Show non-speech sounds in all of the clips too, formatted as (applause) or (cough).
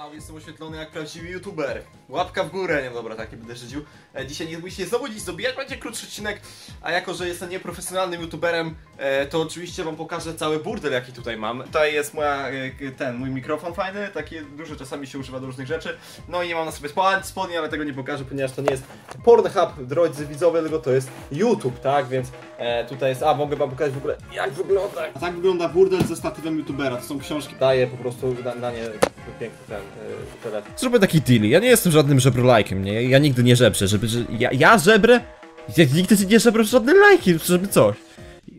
Wow, jestem oświetlony jak prawdziwy youtuber. Łapka w górę, nie dobra, tak będę szydził. E, dzisiaj nie musicie znowu dziś zabijać, będzie krótszy odcinek, a jako, że jestem nieprofesjonalnym youtuberem, e, to oczywiście wam pokażę cały burdel, jaki tutaj mam. Tutaj jest moja, e, ten, mój mikrofon fajny, taki duży, czasami się używa do różnych rzeczy. No i nie mam na sobie spod- spodni, ale tego nie pokażę, ponieważ to nie jest Pornhub, drodzy widzowie, tylko to jest YouTube, tak, więc e, tutaj jest, a mogę wam pokazać w ogóle, jak wygląda. A tak wygląda burdel ze statywem youtubera, to są książki. Daję po prostu na, na nie piękny ten, e. Zrobię taki deal. Ja nie jestem żadnym żebrolajkiem, nie? Ja nigdy nie żebrę, żeby... że- Ja, ja żebrę? Ja nigdy nie żebrę żadnym lajkiem, żeby coś.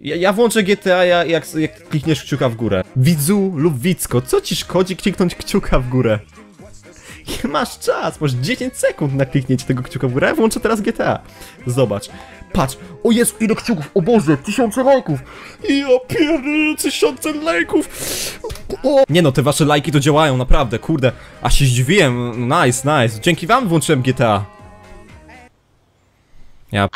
Ja, ja włączę GTA, ja, jak, jak klikniesz kciuka w górę. Widzu lub widzko, co ci szkodzi kliknąć kciuka w górę? (laughs) Masz czas, masz 10 sekund na kliknięcie tego kciuka w górę, ja włączę teraz GTA. Zobacz. Patrz, o Jezu, ile kciuków, o Boże, tysiące lajków. Ja pierdolę, tysiące lajków. O. Nie no, te wasze lajki to działają, naprawdę, kurde. A się zdziwiłem, nice, nice. Dzięki wam włączyłem GTA. Ja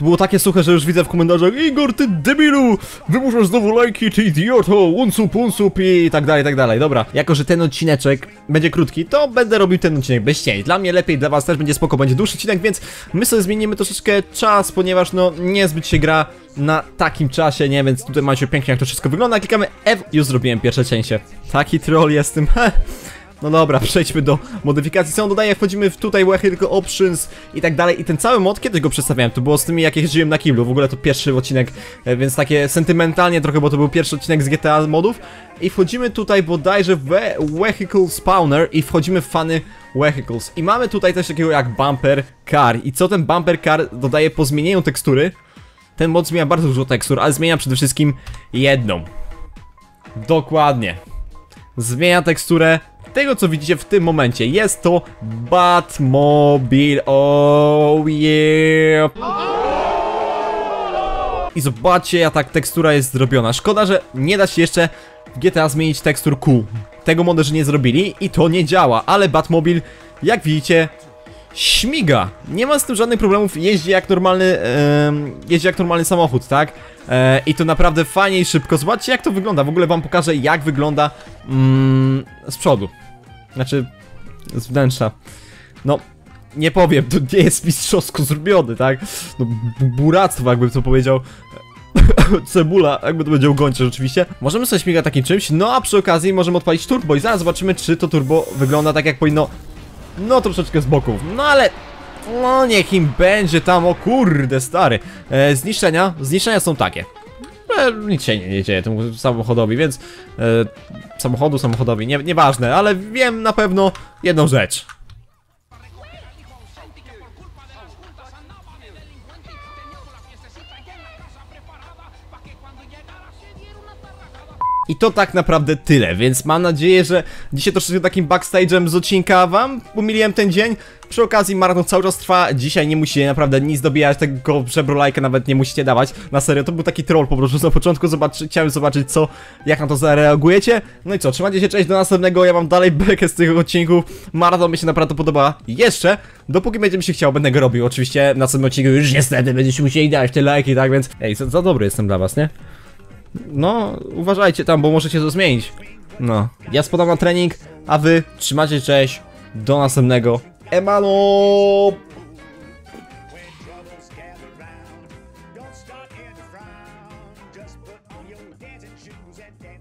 było takie suche, że już widzę w komentarzach Igor, ty debilu! Wymuszasz znowu lajki, ty idioto! Unsup, unsup i tak dalej, tak dalej. Dobra, jako że ten odcineczek będzie krótki, to będę robił ten odcinek bez cień. Dla mnie lepiej, dla was też będzie spoko, będzie dłuższy odcinek, więc my sobie zmienimy troszeczkę czas, ponieważ no niezbyt się gra na takim czasie, nie? Więc tutaj macie pięknie jak to wszystko wygląda. Klikamy F, już zrobiłem pierwsze cięcie. Taki troll jestem. (laughs) No dobra, (laughs) przejdźmy do modyfikacji. Co on dodaje? Wchodzimy w tutaj Vehicle Options i tak dalej. I ten cały mod, kiedyś go przedstawiałem, to było z tymi, jak jeździłem na kiblu. W ogóle to pierwszy odcinek, e, więc takie sentymentalnie trochę, bo to był pierwszy odcinek z GTA modów. I wchodzimy tutaj bodajże w Vehicle Spawner i wchodzimy w fany Vehicles. I mamy tutaj też takiego jak Bumper Car. I co ten Bumper Car dodaje po zmienieniu tekstury? Ten mod zmienia bardzo dużo tekstur, ale zmienia przede wszystkim jedną. Dokładnie zmienia teksturę tego, co widzicie w tym momencie. Jest to Batmobile. Oh yeah. I zobaczcie, jak tak tekstura jest zrobiona. Szkoda, że nie da się jeszcze w GTA zmienić tekstur kół. Tego moderzy nie zrobili i to nie działa, ale Batmobile, jak widzicie, śmiga. Nie ma z tym żadnych problemów, jeździ jak normalny, jeździ jak normalny samochód, tak? E, I to naprawdę fajnie i szybko. Zobaczcie jak to wygląda. W ogóle wam pokażę jak wygląda mm, z przodu. Znaczy, z wnętrza. No, nie powiem, to nie jest mistrzowsko zrobiony, tak? No, bu- buractwo, jakbym to powiedział. (laughs) Cebula, jakby to powiedział gończy rzeczywiście. Możemy sobie śmigać takim czymś, no a przy okazji możemy odpalić turbo i zaraz zobaczymy, czy to turbo wygląda tak jak powinno no troszeczkę z boków, no ale... No niech im będzie tam, o kurde stary e, Zniszczenia, zniszczenia są takie e, Nic się nie, nie dzieje temu samochodowi, więc e, Samochodu, samochodowi, nie, nieważne Ale wiem na pewno jedną rzecz I to tak naprawdę tyle, więc mam nadzieję, że dzisiaj troszeczkę takim backstage'em z odcinka wam pomiliłem ten dzień. Przy okazji maraton cały czas trwa, dzisiaj nie musicie naprawdę nic dobijać, tego żebrolajka nawet nie musicie dawać. Na serio, to był taki troll po prostu (laughs) na początku, zobaczy, chciałem zobaczyć co, jak na to zareagujecie. No i co, trzymajcie się, cześć, do następnego, ja mam dalej bekę z tych odcinków. Maraton mi się naprawdę podoba jeszcze, dopóki będzie mi się chciał, będę go robił. Oczywiście w następnym odcinku już niestety będziecie musieli dać te lajki, tak więc... Ej, za, za dobry jestem dla was, nie? No, uważajcie tam, bo możecie to zmienić. No. Ja spadam na trening, a wy trzymacie cześć. Do następnego. Emano! just put on your dancing shoes and dance.